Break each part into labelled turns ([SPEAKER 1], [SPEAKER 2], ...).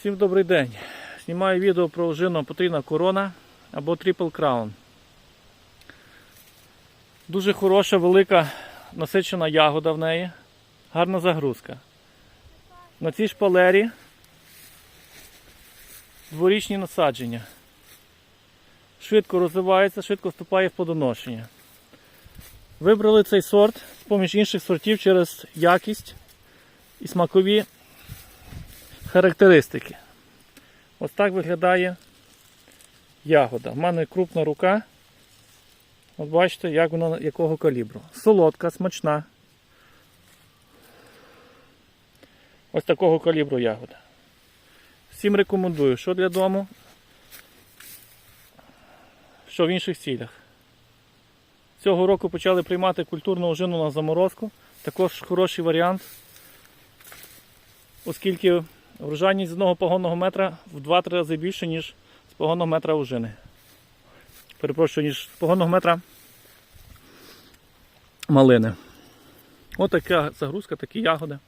[SPEAKER 1] Всім добрий день. Знімаю відео про ожину потрійна корона або Triple Crown. Дуже хороша, велика насичена ягода в неї. Гарна загрузка. На цій шпалері дворічні насадження. Швидко розвивається, швидко вступає в плодоношення. Вибрали цей сорт поміж інших сортів через якість і смакові характеристики. Ось так виглядає ягода. У мене крупна рука. От бачите, як вона якого калібру. Солодка, смачна. Ось такого калібру ягода. Всім рекомендую, що для дому, що в інших цілях. Цього року почали приймати культурну ожину на заморозку. Також хороший варіант, оскільки врожайність з одного погонного метра в 2-3 рази більше, ніж з погонного метра ожини. Перепрошую, ніж з погонного метра малини. Ось така загрузка, такі ягоди.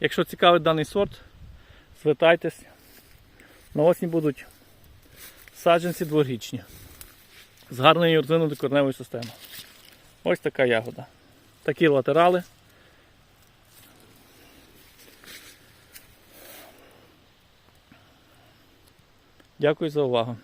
[SPEAKER 1] Якщо цікавить даний сорт, звертайтесь. На осінь будуть саджанці дворічні з гарною родиною корневою системою. Ось така ягода. Такі латерали. Дякую за увагу.